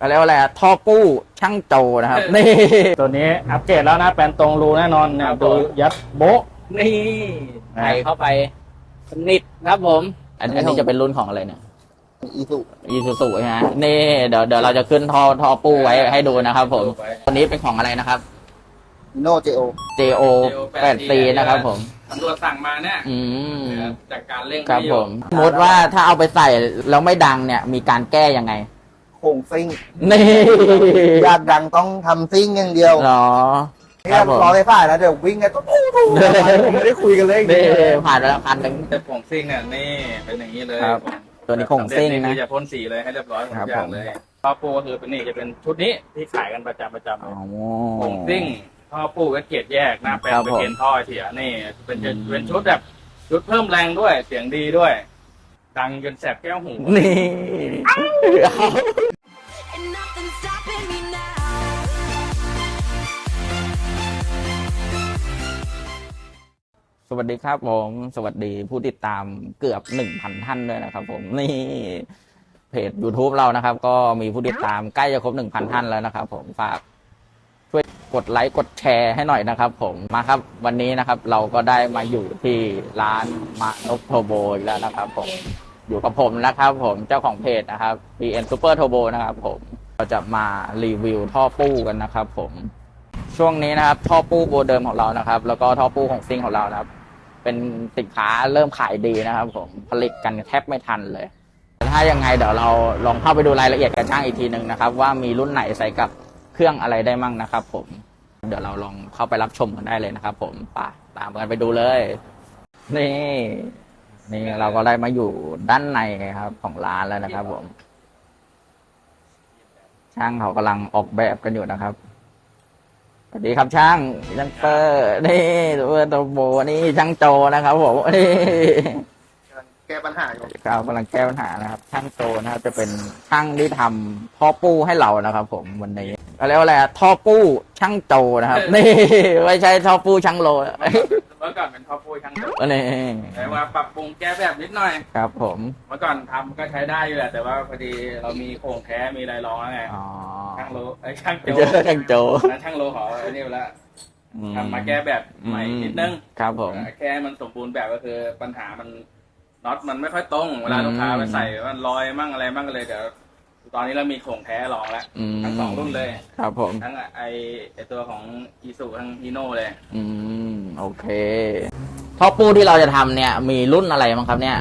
อะไรยกว่าอะไรอะท่อปู้ช่างโจนะครับ นี่ ตัวนี้อัปเกรดแล้วนะแปลนตรงรูแน่นอนเนี่ยครับผม ดูยัดโบ๊ะนี่ใส่เข้าไปสนิทครับผม อันอันนี้จะเป็นรุ่นของอะไรเนี่ยอีสุอีซูซูใช่ไหมนี่เดี๋ยวเดี๋ยวเราจะขึ้นท่อท่อปู้ไว้ให้ดูนะครับ ผมตัวนี้เป็นของอะไรนะครับอิโน่เจโอ JO 8 c นะครับผม ตำรวจสั่งมาเนี่ยอืมจากการเร่งครับให้อผยู่มสมมติว่าถ้าเอาไปใส่แล้วไม่ดังเนี่ย มีการแก้ยังไง โค้งซิ่งนี่อยากดังต้องทำซิ่งอย่างเดียวเหรอครัเนี่ยบผมรอไฟฟ้าแล้วเดี๋ยววิ่งไงต้องผมไม่ได้คุยกันเลยนี่ผ่านไปแล้วคันหนึ่งแต่ผงซิ่งเนี่ยนี่เป็นอย่างนี้เลยครับตัวนี้ของซิ่งนะคือจะพ่นสีเลยให้เรียบร้อยหมดครับทุกอย่าผงมเลยท่อปูก็คือเป็นนี่จะเป็นชุดนี้ที่ขายกันประจำประจำอ๋อผงซิ่งท่อปูก็เกียรแยกหน้าแปลนครับไปผมเกณฑ์ท่อเสียนี่เป็นจะอืมเป็นชุดแบบชุดเพิ่มแรงด้วยเสียงดีด้วย ดังจนแสบแก้วหูนี่ สวัสดีครับผม สวัสดีผู้ติดตามเกือบหนึ่งพันท่านด้วยนะครับ ผมนี่เพจ YouTube เรานะครับ ก็มีผู้ติดตามใกล้จะครบหนึ่งพันท่านแล้วนะครับ ผมฝากช่วยกดไลค์กดแชร์ให้หน่อยนะครับ ผมมาครับ วันนี้นะครับ เราก็ได้มาอยู่ที่ร้านมานพโทโบแล้วนะครับ ผมอยู่กับผมนะครับ ผมเจ้าของเพจนะครับ BN Super Turbo นะครับ ผมเราจะมารีวิวท่อปู้กันนะครับ ผมช่วงนี้นะครับท่อปู้โบเดิมของเรานะครับ แล้วก็ท่อปู้ของซิงของเรานะครับ เป็นสินค้าเริ่มขายดีนะครับ ผมผลิตกันแทบไม่ทันเลย ถ้ายังไงเดี๋ยวเราลองเข้าไปดูรายละเอียดกับช่างอีกทีหนึ่งนะครับ ว่ามีรุ่นไหนใส่กับเครื่องอะไรได้มั่งนะครับ ผม เดี๋ยวเราลองเข้าไปรับชมกันได้เลยนะครับ ผมไปตามกันไปดูเลย นี่นี่เราก็ได้มาอยู่ด้านในครับ ของร้านแล้วนะครับ ผม ช่างเขากำลังออกแบบกันอยู่นะครับ สวัสดีครับช่างช่างเปอร์นี่ตัวตัวโบนี่ช่างโจนะครับผมนี่แก้ปัญหาอยู่ครับกำลังแก้ปัญหานะครับ ช่างโจนะครับจะเป็นช่างที่ทำท่อปู้ให้เรานะครับ ผมวันนี้อะไรยกว่าอะไรอะท่อปู้ช่างโจนะครับ นี่ไม่ใช่ท่อปู้ช่างโล เมื่อก่อนเป็นท่อปูช่างนี่แต่ว่าปรับปรุงแก้แบบนิดหน่อย ครับผม เมื่อก่อนทำก็ใช้ได้อยู่แหละ แต่ว่าพอดีเรามีโครงแท้มีอะไรรองแล้วไงอ๋อช่างโลไอ้ยช่างโจเจอช่างโจนะช่างโลขอไอ้นี่ไปแล้วอืทำมาแก้แบบใหม่นิดนึง ครับผมแค่ให้มันสมบูรณ์แบบก็คือปัญหามันน็อตมันไม่ค่อยตรง เวลาอืมลูกค้าไปใส่มันลอยมั่งอะไรมั่งก็เลยเดี๋ยวตอนนี้เรามีโครงแท้รองแล้วอืมทั้งสองรุ่นเลย ครับผม ทั้งไอไอตัวของอีสุทั้งฮีโน่เลย อืม โอเคท่อปูที่เราจะทำเนี่ย มีรุ่นอะไรบ้างครับเนี่ย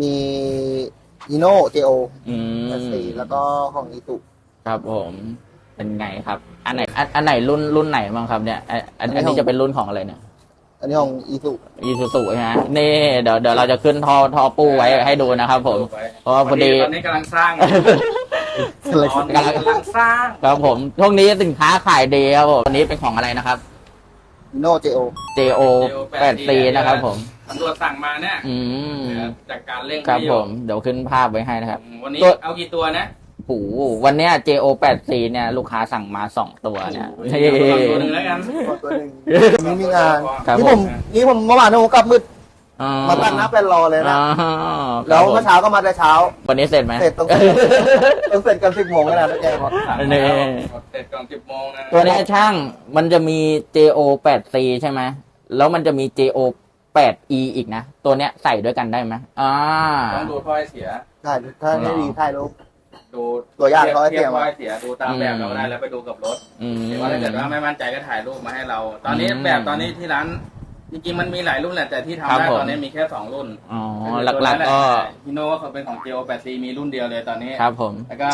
มีอิโน่เจโออืมสีแล้วก็ของอีสุครับผมเป็นไงครับ อันไหนอันอันไหนรุ่นรุ่นไหนบ้างครับเนี่ยอันอันอันนี้จะเป็นรุ่นของอะไรเนี่ยอันนี้ของอีสุอีซูซูใช่ไหมนี่เดี๋ยวเดี๋ยวเราจะขึ้นท่อท่อปูไว้ให้ดูนะครับผมเพราะว่าพอดีตอนนี้กำลังสร้างตอนนี้กำลังสร้างครับผมช่วงนี้สินค้าขายดีครับผมอันนี้เป็นของอะไรนะครับ อิโน่เจโอ JO 8 c นะครับผม ตำรวจสั่งมาเนี่ยอืม จากการเร่งครับให้อผยู่มเดี๋ยวขึ้นภาพไว้ให้นะครับ วันนี้ตัวเอากี่ตัวนะโอ้โหวันเนี้ย JO 8 c เนี่ยลูกค้าสั่งมาสองตัวเนี่ยโอ้ยเอาตัวหนึ่งแล้วกัน ตัวหนึ่ง นี่มีงาน ครับนี่ผผมมนี่ผมเมื่อวานผมกลับมืดอ๋อ มาตั้งน้ำเป็นรอเลยนะอ๋อแล้วครับผมเมื่อเช้าก็มาแต่เช้า วันนี้เสร็จไหมเสร็จต้องต้องเสร็จกันสิบโมงแล้วนะแกบอกนี่เสร็จก่อนสิบโมงนะตัวเนี้ยช่างมันจะมี JO 8 c ใช่ไหมแล้วมันจะมี JO 8 e อีกนะ ตัวเนี้ยใส่ด้วยกันได้ไหมอ่าต้องดูท่อให้เสียได้ถ้าให้ดีถ่ายรูปดูตัวอย่างท่อให้เทีเสียยบมาท่อให้เสียดูตามแบบเราได้แล้วไปดูกับรถอืมหรือว่าถ้าเกิดว่าไม่มั่นใจก็ถ่ายรูปมาให้เรา ตอนนี้อืมแบบตอนนี้ที่ร้าน จริงๆมันมีหลายรุ่นแหละแต่ที่ทำครับได้ผม ตอนนี้มีแค่สองรุ่นอ๋อ หลักๆก็ฮิโน่ก็เป็นของ Geo 8C มีรุ่นเดียวเลยตอนนี้ ครับผม แล้วก็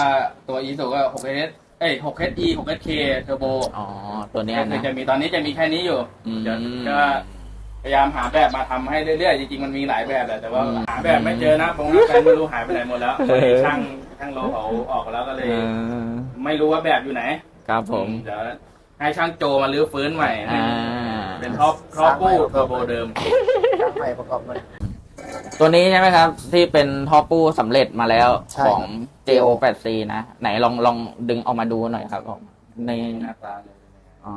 ตัว e สุก็ 6S เอ้ย 6SE 6SK Turbo อ๋อ ตัวเนี้ยก็คือนะ จะมีตอนนี้จะมีแค่นี้อยู่อืม เดี๋ยวก็พยายามหาแบบมาทำให้เรื่อยๆ จริงๆ มันมีหลายแบบแหละแต่ว่าอืมหาแบบไม่เจอนะผมว่าแฟนไม่รู้หายไปไหนหมดแล้วเออ ช่างช่างโลเขาออกแล้วก็เลยเออไม่รู้ว่าแบบอยู่ไหนครับผม เดี๋ยวให้ช่างโจมาลื้อฟื้นใหม่อ่า เป็นท็อปท็อปกู้เทอร์โบเดิมช่างใหม่ประกอบใหม่ตัวนี้ใช่ไหมครับ ที่เป็นท่อปูสำเร็จมาแล้วใช่ของ JO 8 c นะ ไหนลองลองดึงออกมาดูหน่อยครับผมในหน้าตาเลยอ๋อ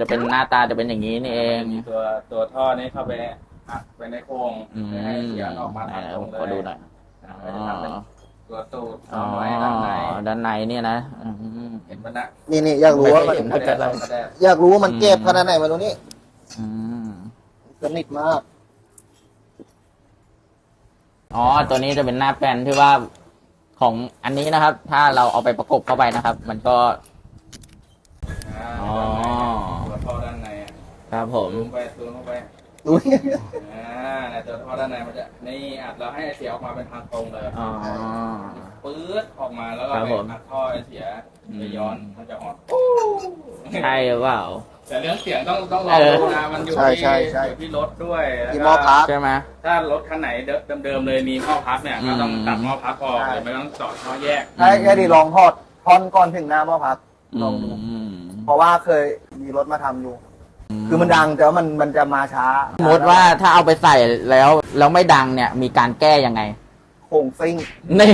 จะเป็นหน้าตาจะเป็นอย่างนี้นี่เอง มีตัวตัวท่อนี้เข้าไปอัดไปในโครงอืมให้เสียงออกมาไหนทางตรงขอเลดูยหน่อยไม่ได้ทำเป็น ตัวตูดอ๋อไว้ด้านในด้านในเนี่ยนะอืม เห็นมันนะนี่นี่อยากรู้ว่ามันไม่เคยเห็นกระแดดกระแดดอยากรู้ว่ามันเก็บขนาดไหนมาตรงนี้อืมสนิทมาก อ๋อ ตัวนี้จะเป็นหน้าแปลนที่ว่าของอันนี้นะครับ ถ้าเราเอาไปประกบเข้าไปนะครับ มันก็ อ๋อ ตัวท่อด้านในอะครับผม ซูมไปซูมเข้าไป ดูนี่อ่าในตัวท่อด้านในมันจะนี่อัดเราให้เสียออกมาเป็นทางตรงเลยอ๋อ ปื๊ดออกมาแล้วก็ครับผม อัดท่อเสียไปย้อนมันจะออกใช่หรือเปล่า แต่เรื่องเสียงต้องต้องลองดูนะมันอยู่ใช่ที่ใช่ใช่ อยู่ที่รถด้วยแล้วที่ก็หม้อพัก ใช่ไหม ถ้ารถคันไหนเดิมๆเลยมีหม้อพักเนี่ยก็ต้องอืมตัดหม้อพักออกใช่ หรือไม่ต้องเจาะท่อแยกให้แค่ดีลองทอดท่อนก่อนถึงหน้าหม้อพักลองดู อืม เพราะว่าเคยมีรถมาทำอยู่ คือมันดังแต่ว่ามันมันจะมาช้าสมมติว่าถ้าเอาไปใส่แล้วแล้วไม่ดังเนี่ย มีการแก้ยังไงโค้งซิ่งนี่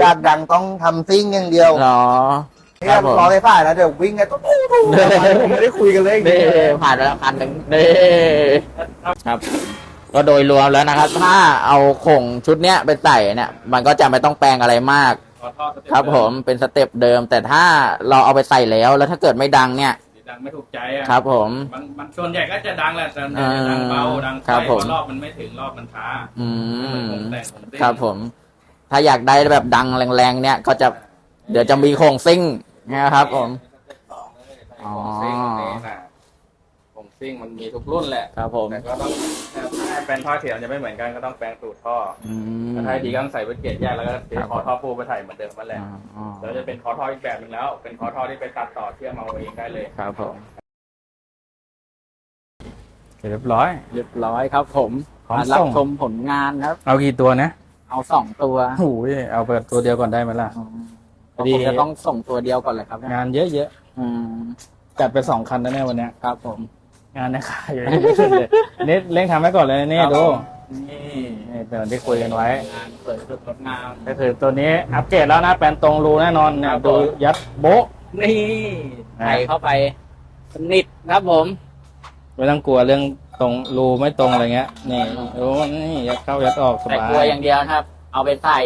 อยากดังต้องทำซิ่งอย่างเดียวเหรอนี่ครับผมรอไฟฟ้านะเดี๋ยววิ่งไงตุ๊บตุ๊บตุ๊บไม่ได้คุยกันเลยนี่ผ่านไปแล้วคันหนึ่งนี่ครับ ก็โดยรวมแล้วนะครับ ถ้าเอาโข่งชุดเนี้ยไปใส่เนี่ย มันก็จะไม่ต้องแปลงอะไรมากขอท่อสเต็ปครับผมเป็นสเต็ปเดิม แต่ถ้าเราเอาไปใส่แล้วแล้วถ้าเกิดไม่ดังเนี่ย ดังไม่ถูกใจอะครับผมมันมันส่วนใหญ่ก็จะดังแหละแต่อ่าดังเบาดังครับไฟผมเพราะรอบมันไม่ถึงรอบมันช้าอืมันมคงแต่งคงซิ่งครับผม ถ้าอยากได้แบบดังแรงๆเนี่ยก็จะเดี๋ยวจะมีโครงซิ่งนะครับผม อ๋อผงซิ่งนี่นะผง ซิ่งมันมีทุกรุ่นแหละ ครับผมแต่ก็ต้องถ้าแปลงท่อเสียงจะไม่เหมือนกันก็ต้องแปลงสูตรท่ออืม ถ้าให้ดีก็ต้องใส่เวทเกจแยกแล้วก็เทครับคอท่อปูไปใส่เหมือนเดิมนั่นแหละอ๋อแล้วจะเป็นคอท่ออีกแบบหนึ่งแล้ว เป็นคอท่อที่ไปตัดต่อเชื่อมเอาเองได้เลย ครับผมเรียบร้อย เรียบร้อยครับผมพร้อมมารับส่งชมผลงานครับ เอากี่ตัวนะเอาสองตัวโอ้ยเอาเปิดตัวเดียวก่อนได้ไหมล่ะ พอดี ผมจะต้องส่งตัวเดียวก่อนเลยครับงานเยอะอืม ๆจัดไปสองคันแล้วเนี่ยวันเนี้ยครับผม งานในขายเยอะที่สุดเลยนี่เร่งทำไว้ก่อนเลยนี่ครับดูผมนี่นี่เป็นวันที่คุยกันไว้ งานเปิดสุดงดงามก็คือตัวนี้อัปเกรดแล้วนะแปลนตรงรูแน่นอนเนี่คยรับดูผมยัดโบ๊ะนี่อ่าใส่เข้าไปสนิทครับผม ไม่ต้องกลัวเรื่องตรงรูไม่ตรงอะไรเงี้ย นี่รู้ว่านี่ยัดเข้ายัดออกสแต่บายกลัวอย่างเดียวนะครับ เอาไปใส่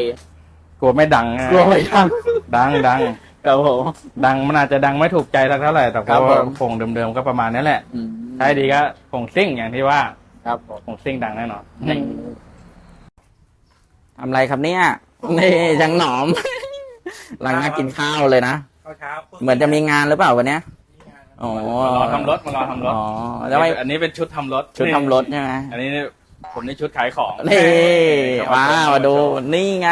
กลัวไม่ดังนะกลัวไม่ดังดังดังครับผม ดังมันอาจจะดังไม่ถูกใจสักเท่าไหร่แต่ครัก็บผมผงเดิมๆก็ประมาณนี้แหละ อืม ใช้ดีก็ผงซิ่งอย่างที่ว่าครับผมผงซิ่งดังแน่นอนนี่ทำไรครับเนี่ยนี่ยังหนอมหลังมากินข้าวเลยนะเช้าเหมือนจะมีงานหรือเปล่าวันเนี้ยอ๋อมารอทำรถมารอทำรถอ๋อแล้วไม่อันนี้เป็นชุดทำรถ ชุดทำรถใช่ไหมอันนี้ผมนี่ชุดขายของนี่มามาดูนี่ไง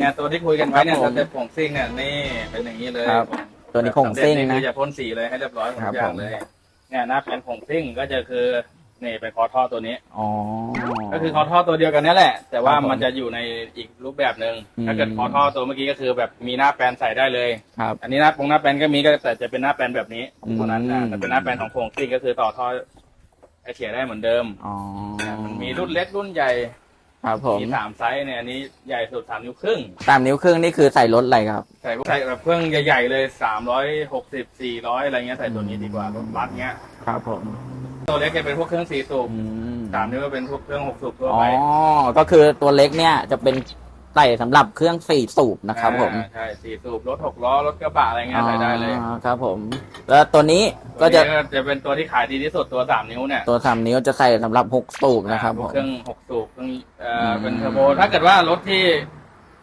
เนี่ยตัวที่คุยกันไว้เนี่ยครับผมสเต็ปผงซิ่งเนี่ยนี่เป็นอย่างนี้เลยครับตัวนี้คงซิ่งสำเร็จนะคือจะพ่นสีเลยให้เรียบร้อยหมดครัทุบกอย่างผมเลย เนี่ยหน้าแผ่นผงซิ่งก็จะคือนี่เป็นคอท่อตัวนี้ อ๋อ ก็คือคอท่อตัวเดียวกันนี่แหละ แต่ว่าครับผมมันจะอยู่ในอีกรูปแบบหนึ่งอืม ถ้าเกิดคอท่อตัวเมื่อกี้ก็คือแบบมีหน้าแปลนใส่ได้เลย ครับ อันนี้หน้าปงหน้าแปลนก็มีก็แต่จะเป็นหน้าแปลนแบบนี้อืม เท่านั้นนะแต่เป็นหน้าแปลนของผงซิ่งก็คือต่อท่อไอเสียได้เหมือนเดิม อ๋อมันมีรุ่นเล็กรุ่นใหญ่ ครับผมมีสามไซส์เนี่ยอันนี้ใหญ่สุดสามนิ้วครึ่งตามนิ้วครึ่งนี่คือใส่รถอะไรครับ ใส่พวกใส่แบบเครื่องใหญ่ๆเลยสามร้อยหกสิบสี่ร้อยอะไรเงี้ยใส่ตัวนี้ดีกว่ารถบัสเงี้ยครับผมตัวเล็กจะเป็นพวกเครื่องสี่สูบอืมสามนิ้วก็เป็นพวกเครื่องหกสูบทั่วอ๋อไปก็คือตัวเล็กเนี่ยจะเป็นใส่สำหรับเครื่องสี่สูบนะครับผมอ่าใช่สี่สูบรถหกล้อรถกระบะอะไรเงี้ยใส่ได้เลยอ๋อครับผม แล้วตัวนี้ก็จะตัวนี้จะเป็นตัวที่ขายดีที่สุดตัวสามนิ้วเนี่ยตัวสามนิ้วจะใส่สำหรับหกสูบนะครับพผวกมเครื่องหกสูบเครื่องเอ่ออมเป็นเทอร์โบถ้าเกิดว่ารถที่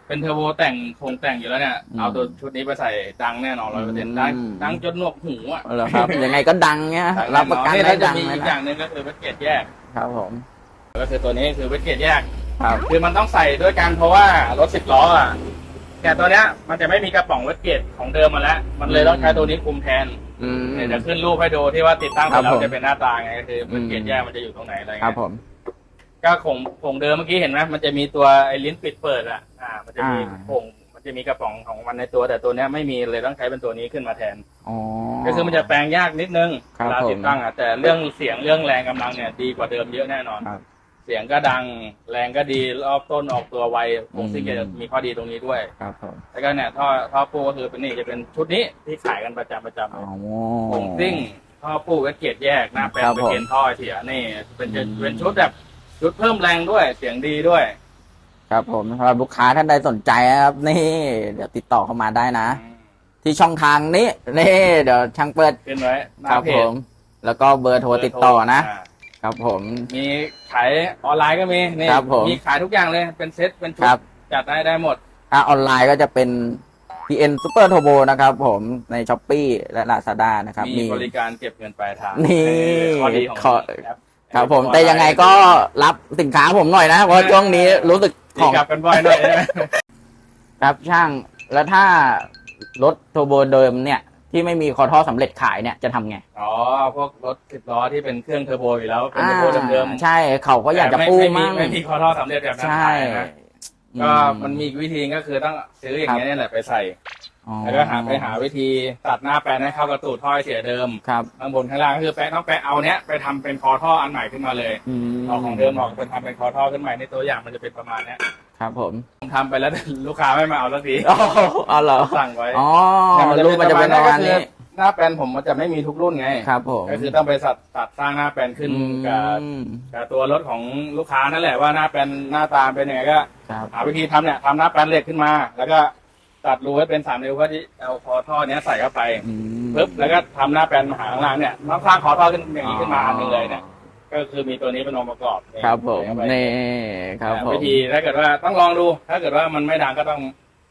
เป็นเทอร์โบแต่งโครงแต่งอยู่แล้วเนี่ยอืมเอาตัวชุดนี้ไปใส่ดังแน่นอนร้อยเปอร์เซ็นต์ดังอืมดังจนหนวกหูอะเหรอครับยังไงก็ดังเนี่ยรับประกันนี่ได้แล้วจะดังมีเลยอีกอนะย่างหนึ่งก็คือเวทเกตแยกครับผม ก็คือตัวนี้คือเวทเกตแยก ครับคือมันต้องใส่ด้วยกันเพราะว่ารถสิบล้ออะแต่ตัวเนี้ยมันจะไม่มีกระป๋องเวทเกตของเดิมมาแล้ว มันเลยต้องใช้ตัวนี้คุมแทนอืมเนี่ยจะขึ้นรูปให้ดูที่ว่าติดตั้งเสร็จครัแล้บวผม จะเป็นหน้าตาไงก็คือเวทเกตอืมแยกมันจะอยู่ตรงไหนอะไรครับเงี้ยผม ก็ของของเดิมเมื่อกี้เห็นไหมมันจะมีตัวไอ้ลิ้นปิดเปิดอะอ่า มันจะมีอ่า ผงมันจะมีกระป๋องของมันในตัว แต่ตัวเนี้ยไม่มีเลยต้องใช้เป็นตัวนี้ขึ้นมาแทน อ๋อ ก็คือมันจะแปลงยากนิดนึงครับเวลาติดตั้งอะแต่เรื่องเสียงเรื่องแรงกำลังเนี่ยดีกว่าเดิมเยอะแน่นอน ครับ เสียงก็ดัง แรงก็ดีรอบต้นออกตัวไวผงซิ่งอืมจะมีข้อดีตรงนี้ด้วย ครับผมแล้วก็เนี่ยท่อท่อปูก็คือเป็นนี่จะเป็นชุดนี้ที่ขายกันประจำประจำอ๋เลอยผงซิ่งท่อปูก็เกียรแยกหน้าแปลงครับเป็นผมเกณฑ์ท่อเสียนี่ เป็นจะอืมเป็นชุดแบบชุดเพิ่มแรงด้วยเสียงดีด้วย ครับผมสำหรับลูกค้าท่านใดสนใจนะครับ นี่ เดี๋ยวติดต่อเข้ามาได้นะ ที่ช่องทางนี้นี่ เดี๋ยวช่างเปิดขึ้นไว้หน้าครับเพผจมแล้วก็เบอร์โทรติดต่อนะา ครับผม มีขายออนไลน์ก็มีนี่ครับผม มีขายทุกอย่างเลยเป็นเซ็ตเป็นชุครัดบจัดได้ได้หมด ถ้าออนไลน์ก็จะเป็น PN Super Turbo นะครับผมใน s h อ p e e และ Lazada นะครับ มีบริการเก็บเงินปลายทางนี่ข้อดีของข้อแอปครับผม แต่ยังไงก็รับสินค้าผมหน่อยนะ เพราะช่วงนี้รู้สึกขตีอง กลับกันบ่อยหน่อยใช่ไหมครับช่างแล้วถ้ารถโทโบเดิมเนี่ย ที่ไม่มีคอท่อสำเร็จขายเนี่ยจะทำไงอ๋อ พวกรถสิบล้อที่เป็นเครื่องเทอร์โบอยู่แล้ว เป็นเทอร์โบเดิมอ่าใช่เขาก็ๆอยากจะแต่ปูไม่มั่งไม่มีคอท่อสำเร็จแบบนั้นใช่ขายนะก็มันมีอีกวิธีก็คือต้องซื้ออย่างเงี้ยเนี่ยแหละไปใส่ อ๋อแล้วก็หาไปหาวิธีตัดหน้าแปลนให้เข้ากับตูดท่อเสียเดิมครับข้างบนข้างล่างก็คือแปะต้องแปะเอาเนี้ยไปทำเป็นคอท่ออันใหม่ขึ้นมาเลยอืมเอาของเดิมออกเป็นทำเป็นคอท่อขึ้นใหม่ในตัวอย่างมันจะเป็นประมาณเนี้ย ครับผมผมทำไปแล้ว ลูกค้าไม่มาเอาสักทีอ๋ออ๋อเหรอสั่งไว้อ๋อแต่รูปมันจะเป็นประมาณนี้หน้าแปลนผมมันจะไม่มีทุกรุ่นไงครับผมก็คือต้องไปสัดตัดสร้างหน้าแปลนขึ้นกับอืมกับตัวรถของลูกค้านั่นแหละว่าหน้าแปลนหน้าตาเป็นยังไงก็ครับหาวิธีทำเนี่ยทำหน้าแปลนเหล็กขึ้นมา แล้วก็ตัดรูให้เป็นสามนิ้วเพื่อที่เอาคอท่อเนี้ยใส่เข้าไปอืมปึ๊บแล้วก็ทำหน้าแปลนมาหาข้างล่างเนี่ยต้องสร้างคอท่อขึ้นอย่างนี้ขึ้นมาอันหนึงเลยเนี่ย ก็คือมีตัวนี้เป็นองค์ประกอบนี่ครับผมใส่เข้าไปนี่ครับผมวิธีถ้าเกิดว่าต้องลองดู ถ้าเกิดว่ามันไม่ดังก็ต้อง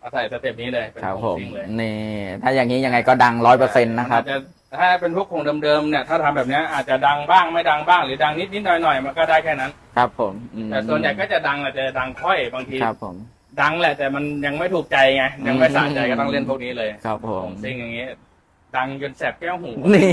เอาใส่สเต็ปนี้เลยเป็นครับขผองมจริงเลยนี่ถ้าอย่างนี้ยังไงก็ดังร้อยเปอร์เซ็นต์นะครับมัอาจจถ้าเป็นพวกโครงเดิมๆเนี่ย ถ้าทำแบบเนี้ยอาจจะดังบ้างไม่ดังบ้างหรือดังนิดนิดๆหน่อยหน่อยๆมันก็ได้แค่นั้น ครับผมอืมแต่ส่วนใหญ่ก็จะดังอาจจะดังค่อยบางทีครับผมดังแหละแต่มันยังไม่ถูกใจไงยังไม่สะใจก็ต้องเล่นพวกนี้เลยครับผมซิงอย่างเงี้ยดังจนแสบแก้วหูนี่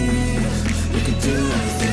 could do anything.